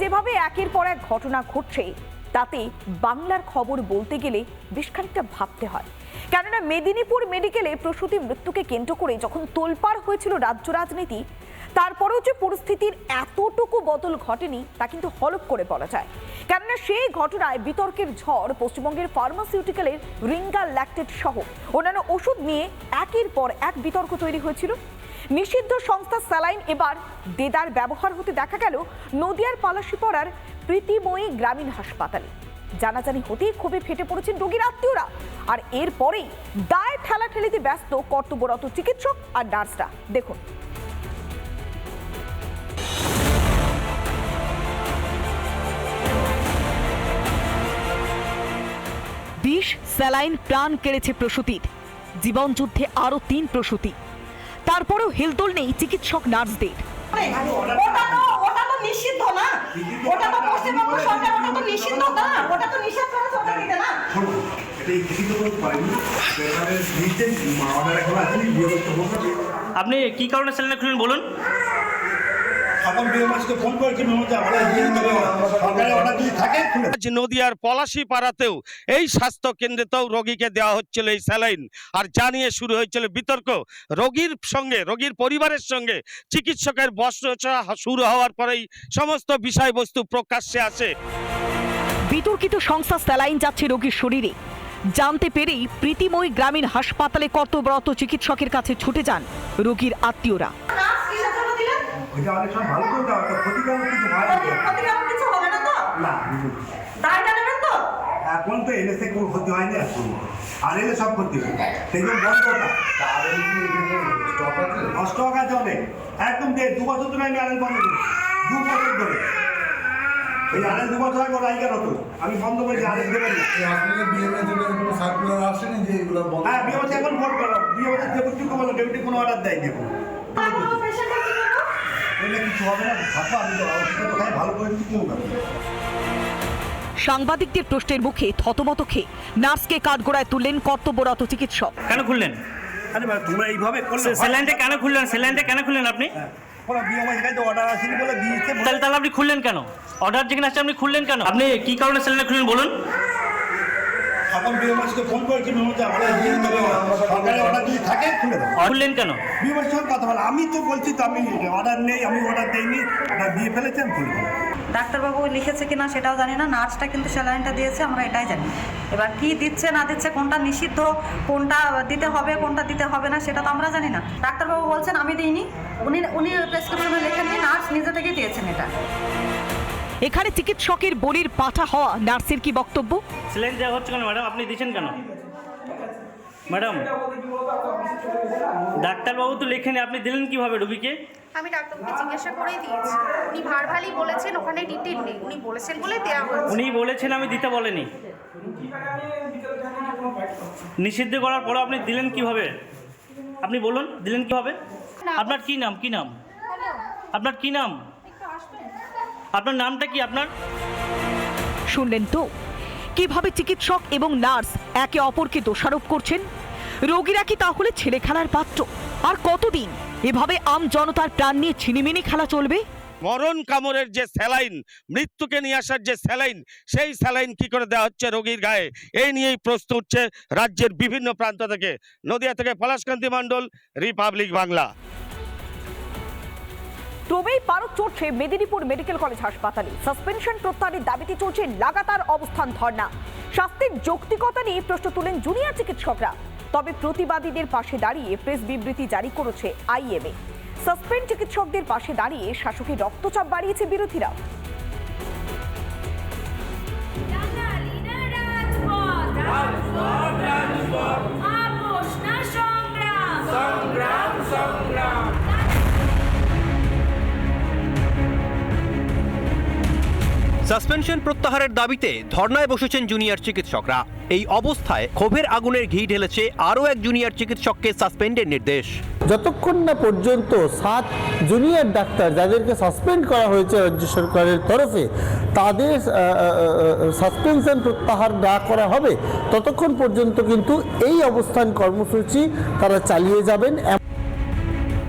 যেভাবে একের পর এক ঘটনা ঘটছে তাতে বাংলার খবর বলতে গেলে বেশ খানিকটা ভাবতে হয়। কেননা মেদিনীপুর মেডিকেলে প্রসূতি মৃত্যুকে কেন্দ্র করে যখন তোলপাড় হয়েছিল রাজ্য রাজনীতি, তারপরেও যে পরিস্থিতির এতটুকু বদল ঘটেনি তা কিন্তু হলপ করে বলা যায়। কেননা সেই ঘটনায় বিতর্কের ঝড় পশ্চিমবঙ্গের ফার্মাসিউটিক্যালের রিঙ্গাল ল্যাকটেড সহ অন্যান্য ওষুধ নিয়ে একের পর এক বিতর্ক তৈরি হয়েছিল। নিষিদ্ধ সংস্থা স্যালাইন এবার দেদার ব্যবহার হতে দেখা গেল নদিয়ার পালাশিপাড়ার প্রীতিময়ী গ্রামীণ হাসপাতালে। জানাজানি হতেই ক্ষোভে ফেটে পড়েছেন রোগীর আত্মীয়রা। আর এরপরেই দায় ঠেলাঠেলিতে ব্যস্ত কর্তব্যরত চিকিৎসক আর নার্সরা। দেখুন। বিষ, স্যালাইন, প্রাণ কেড়েছে প্রসূতির। জীবনযুদ্ধে আরও তিন প্রসূতি। তারপরেও হেলদোল নেই চিকিৎসক নার্সদের। ওটা তো ওটা তো নিষিদ্ধ না। ওটা তো পশ্চিমবঙ্গ সরকার ওটা তো নিষিদ্ধ না। ওটা তো নিষেধ করেছে ওটা দিতে না। শোনো এটা এই লিখিত করতে পারিনি। এখানে লিখতে অর্ডার এখন আসেনি বিয়ে করতে বলব আপনি কি কারণে স্যালাইন খুলেন বলুন? এখন বিয়ে ফোন করেছি আমরা দিয়ে দেবে সরকারের অর্ডার যদি থাকে নদিয়ার পলাশি পাড়াতেও এই স্বাস্থ্য কেন্দ্রেতেও রোগীকে দেওয়া হচ্ছিল এই স্যালাইন। আর জানিয়ে শুরু হয়েছিল বিতর্ক। রোগীর সঙ্গে রোগীর পরিবারের সঙ্গে চিকিৎসকের বস্ত্রচা শুরু হওয়ার পরেই সমস্ত বিষয়বস্তু প্রকাশ্যে আসে। বিতর্কিত সংস্থা স্যালাইন যাচ্ছে রোগীর শরীরে। জানতে পেরেই প্রীতিময়ী গ্রামীণ হাসপাতালে কর্তব্যরত চিকিৎসকের কাছে ছুটে যান রোগীর আত্মীয়রা। ওইটা অনেক সময় ভালো করে দেওয়া ক্ষতিকারক কিছু হয় ক্ষতিকারক কিছু হবে না তো? না দায়টা নেবেন তো? এখন তো এনেছে কোনো ক্ষতি হয়নি এখন। আর এলে সব ক্ষতি হয় সেই জন্য বন্ধ ওটা স্টক আছে অনেক। একদম দেড় দু বছর ধরে আমি আরেল বন্ধ করি। দু বছর ধরে। এই আরেল দু বছর আগে লাইকার হতো আমি বন্ধ করেছি আরেল দেবেন না। আপনাদের বিএমএ থেকে কোনো সার্কুলার আসেনি যে এগুলো হ্যাঁ বিয়ে বছর এখন ফোন করো বিয়ে বছর ডেপুটিকে বলো ডেপুটি কোনো অর্ডার দেয়নি এখন। এলে কিছু হবে না। থাকব আমি তো ওষুধটা খাই ভালো করে দিচ্ছি কেউ সাংবাদিকদের প্রশ্নের মুখে থতমত খেয়ে নার্সকে কাঠগোড়ায় তুললেন কর্তব্যরত চিকিৎসক। কেন খুললেন? আরে ভাই তোমরা এইভাবে করলে স্যালাইনটা কেন খুললেন? স্যালাইনটা কেন খুললেন আপনি? হ্যাঁ, বিয়ে মাসের কাছে অর্ডার আসেনি বলে দিয়েছে। তাহলে তাহলে আপনি খুললেন কেন? অর্ডার যেখানে আসছে আপনি খুললেন কেন? আপনি কি কারণে স্যালাইন খুললেন বলুন। এখন বিয়ে মাসকে ফোন করেছি মনে হচ্ছে আমরা দিয়ে দেবে সরকারের অর্ডার যদি থাকে খুলে দেবো খুললেন কেন? বিয়ে মাসের সঙ্গে কথা বলো আমি তো বলছি তো আমি অর্ডার নেই আমি অর্ডার দেইনি অর্ডার দিয়ে ফেলেছি আমি খুলে দেবো ডাক্তারবাবু লিখেছে কিনা সেটাও জানি না নার্সটা কিন্তু স্যালাইনটা দিয়েছে আমরা এটাই জানি। এবার কি দিচ্ছে না দিচ্ছে কোনটা নিষিদ্ধ কোনটা দিতে হবে কোনটা দিতে হবে না সেটা তো আমরা জানি না। ডাক্তারবাবু বলছেন আমি দিইনি। উনি উনি প্রেসক্রিপশনে লেখেননি নার্স নিজে থেকে দিয়েছেন এটা। এখানে চিকিৎসকের বলির পাঠা হওয়া নার্সের কি বক্তব্য? স্যালাইন দেওয়া হচ্ছে কেন ম্যাডাম? আপনি দিচ্ছেন কেন? ম্যাডাম ডাক্তারবাবু তো লেখেনি আপনি দিলেন কীভাবে রুগীকে? আমি ডাক্তারকে জিজ্ঞাসা করেই দিয়েছি। উনি ভারভালি বলেছেন ওখানে ডিটেল নেই। উনি বলেছেন বলে দেওয়া হয়েছে। উনি বলেছেন আমি দিতে বলেনি। নিষিদ্ধ করার পরে আপনি দিলেন কীভাবে? আপনি বলুন দিলেন কীভাবে? আপনার কি নাম? কি নাম? আপনার কি নাম? আপনার নামটা কি আপনার? শুনলেন তো? কীভাবে চিকিৎসক এবং নার্স একে অপরকে দোষারোপ করছেন? রোগীরা কি তাহলে ছেলে খেলার পাত্র? আর কতদিন? এভাবে আম জনতার প্রাণ নিয়ে ছিনিমিনি খেলা চলবে? মরণ কামড়ের যে স্যালাইন মৃত্যুকে নিয়ে আসার যে স্যালাইন সেই স্যালাইন কি করে দেওয়া হচ্ছে রোগীর গায়ে? এই নিয়েই প্রশ্ন উঠছে রাজ্যের বিভিন্ন প্রান্ত থেকে। নদিয়া থেকে পলাশকান্তি মণ্ডল রিপাবলিক বাংলা। ক্রমেই পারদ চড়ছে মেদিনীপুর মেডিকেল কলেজ হাসপাতালে। সাসপেনশন প্রত্যাহারের দাবিতে চলছে লাগাতার অবস্থান ধর্ণা। শাস্তির যৌক্তিকতা নিয়ে প্রশ্ন তুলেন জুনিয়র চিকিৎসকরা। তবে প্রতিবাদীদের পাশে দাঁড়িয়ে প্রেস বিবৃতি জারি করেছে আইএমএ। সাসপেন্ড চিকিৎসকদের পাশে দাঁড়িয়ে শাসকের রক্তচাপ বাড়িয়েছে বিরোধীরা। না সংগ্রাম। সাসপেনশন প্রত্যাহারের দাবিতে ধর্নায় বসেছেন জুনিয়র চিকিৎসকরা। এই অবস্থায় ক্ষোভের আগুনের ঘি ঢেলেছে আরও এক জুনিয়র চিকিৎসককে সাসপেন্ডের নির্দেশ। যতক্ষণ না পর্যন্ত সাত জুনিয়র ডাক্তার যাদেরকে সাসপেন্ড করা হয়েছে রাজ্য সরকারের তরফে তাদের সাসপেনশন প্রত্যাহার না করা হবে, ততক্ষণ পর্যন্ত কিন্তু এই অবস্থান কর্মসূচি তারা চালিয়ে যাবেন।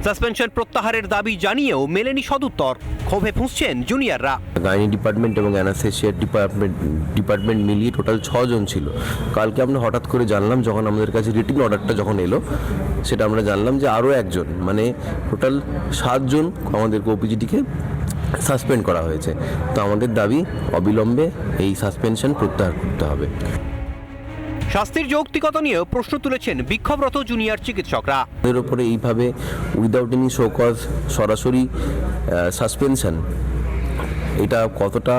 সাসপেনশন প্রত্যাহারের দাবি জানিয়েও মেলেনি সদুত্তর। ক্ষোভে ফুঁসছেন জুনিয়ররা। গাইনি ডিপার্টমেন্ট এবং অ্যানাসেশিয়ার ডিপার্টমেন্ট ডিপার্টমেন্ট মিলিয়ে টোটাল ছজন ছিল। কালকে আমরা হঠাৎ করে জানলাম যখন আমাদের কাছে রিটিন অর্ডারটা যখন এলো, সেটা আমরা জানলাম যে আরও একজন মানে টোটাল সাতজন আমাদের ওপিজিটিকে সাসপেন্ড করা হয়েছে। তো আমাদের দাবি অবিলম্বে এই সাসপেনশন প্রত্যাহার করতে হবে। শাস্তির যৌক্তিকতা নিয়েও প্রশ্ন তুলেছেন বিক্ষোভরত জুনিয়র চিকিৎসকরা। ওদের ওপরে এইভাবে উইদাউট এনি শোকজ সরাসরি সাসপেনশন এটা কতটা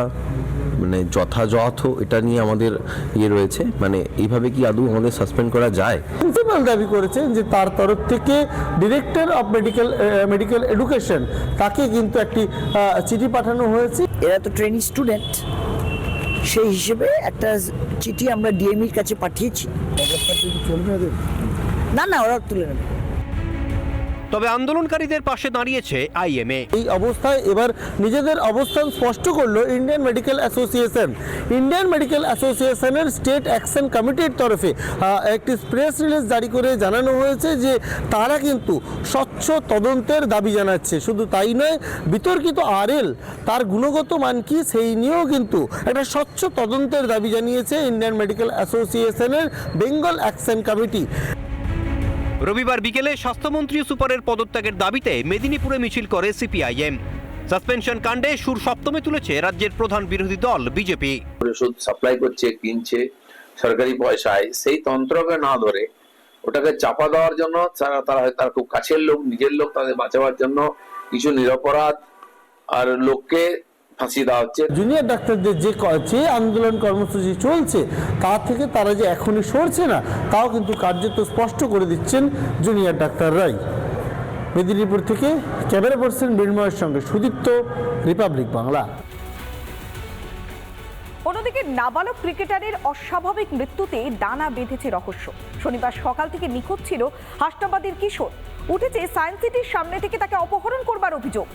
মানে যথাযথ এটা নিয়ে আমাদের ইয়ে রয়েছে? মানে এইভাবে কি আদৌ আমাদের সাসপেন্ড করা যায়? প্রিন্সিপাল দাবি করেছেন যে তার তরফ থেকে director of medical medical education তাকে কিন্তু একটি চিঠি পাঠানো হয়েছে। এরা তো ট্রেনিং স্টুডেন্ট সেই হিসেবে একটা চিঠি আমরা ডিএমির কাছে পাঠিয়েছি। না না ওরা তুলে নেবে। তবে আন্দোলনকারীদের পাশে দাঁড়িয়েছে আইএমএ। এই অবস্থায় এবার নিজেদের অবস্থান স্পষ্ট করল Indian medical association. Indian medical অ্যাসোসিয়েশনের স্টেট অ্যাকশন কমিটির তরফে একটি প্রেস রিলিজ জারি করে জানানো হয়েছে যে তারা কিন্তু স্বচ্ছ তদন্তের দাবি জানাচ্ছে। শুধু তাই নয়, বিতর্কিত আরএল, তার গুণগত মান কি সেই নিয়েও কিন্তু একটা স্বচ্ছ তদন্তের দাবি জানিয়েছে ইন্ডিয়ান মেডিকেল অ্যাসোসিয়েশনের বেঙ্গল অ্যাকশন কমিটি। রবিবার বিকেলে স্বাস্থ্যমন্ত্রী সুপারের পদত্যাগের দাবিতে মেদিনীপুরে মিছিল করে সিপিআইএম। সাসপেনশন কাণ্ডে সুর সপ্তমে তুলেছে রাজ্যের প্রধান বিরোধী দল, বিজেপি। ওষুধ সাপ্লাই করছে, কিনছে, সরকারি পয়সায়, সেই তন্ত্রকে না ধরে ওটাকে চাপা দেওয়ার জন্য তারা তারা তার খুব কাছের লোক, নিজের লোক, তাদের বাঁচাবার জন্য কিছু নিরপরাধ আর লোককে ফাঁসি দেওয়া হচ্ছে। জুনিয়র ডাক্তারদের যে যে আন্দোলন কর্মসূচি চলছে, তা থেকে তারা যে এখনই সরছে না, তাও কিন্তু কার্যত স্পষ্ট করে দিচ্ছেন জুনিয়র ডাক্তাররাই মেদিনীপুর থেকে ক্যামেরা পার্সন মৃন্ময়ের সঙ্গে সুদীপ্ত রিপাবলিক বাংলা অন্যদিকে নাবালক ক্রিকেটারের অস্বাভাবিক মৃত্যুতে ডানা বেঁধেছে রহস্য। শনিবার সকাল থেকে নিখোঁজ ছিল হাসনাবাদের কিশোর। উঠেছে সায়েন্স সিটির সামনে থেকে তাকে অপহরণ করবার অভিযোগ।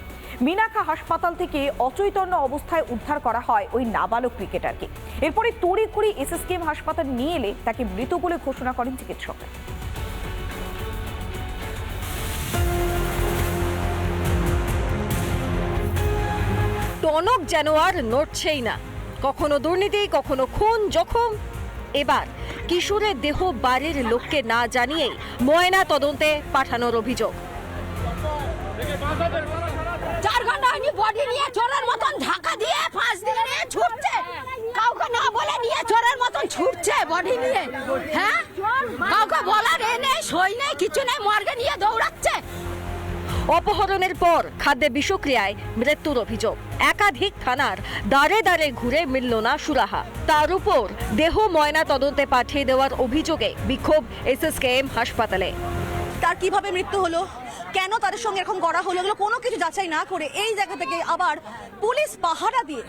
মিনাখা হাসপাতাল থেকে অচৈতন্য অবস্থায় উদ্ধার করা হয় ওই নাবালক ক্রিকেটারকে। এরপরে তড়ি তড়িঘড়ি এসএসকেএম হাসপাতাল নিয়ে এলে তাকে মৃত বলে ঘোষণা করেন চিকিৎসকরা টনক যেন আর নড়ছেই না। কখনো দুর্নীতি, কখনো খুন, জখম। এবার কিশোরের দেহ বাড়ির লোককে না জানিয়েই ময়না তদন্তে পাঠানোর অভিযোগ। চার ঘণ্টা বডি নিয়ে মতন ঢাকা দিয়ে ফাঁস দিয়ে নিয়ে ছুটছে। কাউকে না বলে নিয়ে মতন বডি নিয়ে। হ্যাঁ? কাউকে বলার নেই, সই নেই, কিছু নেই, মর্গে নিয়ে অপহরণের পর খাদ্যে বিষক্রিয়ায় মৃত্যুর অভিযোগ। একাধিক থানার দাঁড়ে দাঁড়ে ঘুরে মিলল না সুরাহা। তার উপর দেহ ময়না তদন্তে পাঠিয়ে দেওয়ার অভিযোগে বিক্ষোভ এসএসকেএম হাসপাতালে। তার কীভাবে মৃত্যু হলো? কেন তাদের সঙ্গে এরকম করা হলো? এগুলো কোনো কিছু যাচাই না করে এই জায়গা থেকে আবার পুলিশ পাহারা দিয়ে,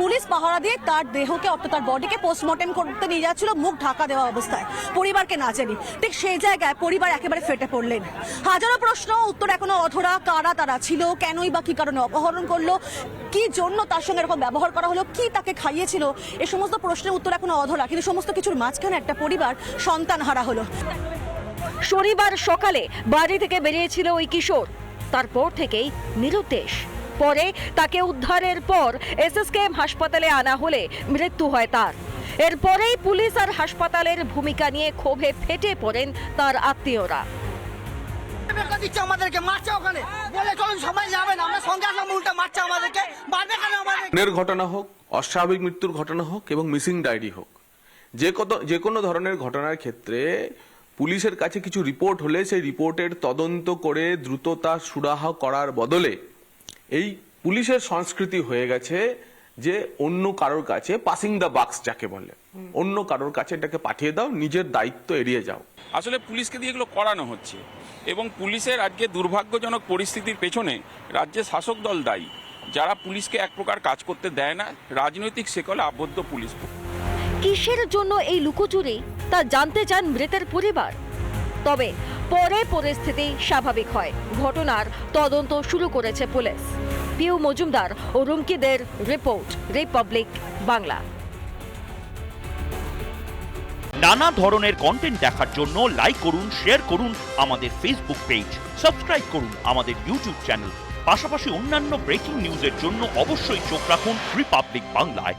পুলিশ পাহারা দিয়ে তার দেহকে, অর্থাৎ তার বডিকে পোস্টমর্টেম করতে নিয়ে যাচ্ছিল, মুখ ঢাকা দেওয়া অবস্থায়। পরিবারকে না জানি। ঠিক সেই জায়গায় পরিবার একেবারে ফেটে পড়লেন। হাজারো প্রশ্ন, উত্তর এখনও অধরা। কারা তারা ছিল? কেনই বা কি কারণে অপহরণ করল? কি জন্য তার সঙ্গে এরকম ব্যবহার করা হলো? কি তাকে খাইয়েছিল? এ সমস্ত প্রশ্নের উত্তর এখনও অধরা। কিন্তু সমস্ত কিছুর মাঝখানে একটা পরিবার সন্তান হারা হলো। শনিবার সকালে বাড়ি থেকে বেরিয়েছিল ওই কিশোর। তারপর থেকেই নিরুদ্দেশ। পরে তাকে উদ্ধারের পর এসএসকেএম হাসপাতালে আনা হলে মৃত্যু হয় তার। এরপরেই পুলিশ আর হাসপাতালের ভূমিকা নিয়ে ক্ষোভে ফেটে পড়েন তার আত্মীয়রা। দিচ্ছে আমাদেরকে মারছে ওখানে। বলে চলুন সবাই যাবেন আমরা সঙ্গে আসলাম উল্টা মারছে আমাদেরকে। মারবে কেন আমাদের? ঘটনা হোক অস্বাভাবিক মৃত্যুর ঘটনা হোক এবং মিসিং ডায়েরি হোক যে কত যে কোনো ধরনের ঘটনার ক্ষেত্রে পুলিশের কাছে কিছু রিপোর্ট হলে সেই রিপোর্টের তদন্ত করে দ্রুততা সুরাহা করার বদলে এই পুলিশের সংস্কৃতি হয়ে গেছে যে অন্য কারোর কাছে পাসিং দ্য বাক্স যাকে বলে। অন্য কারোর কাছে এটাকে পাঠিয়ে দাও নিজের দায়িত্ব এড়িয়ে যাও। আসলে পুলিশকে দিয়ে এগুলো করানো হচ্ছে এবং পুলিশের আজকে দুর্ভাগ্যজনক পরিস্থিতির পেছনে রাজ্যের শাসক দল দায়ী যারা পুলিশকে এক প্রকার কাজ করতে দেয় না। রাজনৈতিক সেকলে আবদ্ধ পুলিশ। কিসের জন্য এই লুকোচুরি? তা জানতে চান মৃতের পরিবার। তবে পরে পরিস্থিতি স্বাভাবিক হয়। ঘটনার তদন্ত শুরু করেছে পুলিশ। পিউ মজুমদার ও রুমকিদের রিপোর্ট, রিপাবলিক বাংলা। নানা ধরনের কন্টেন্ট দেখার জন্য লাইক করুন শেয়ার করুন আমাদের ফেসবুক পেজ সাবস্ক্রাইব করুন আমাদের ইউটিউব চ্যানেল পাশাপাশি অন্যান্য ব্রেকিং নিউজের জন্য অবশ্যই চোখ রাখুন রিপাবলিক বাংলায়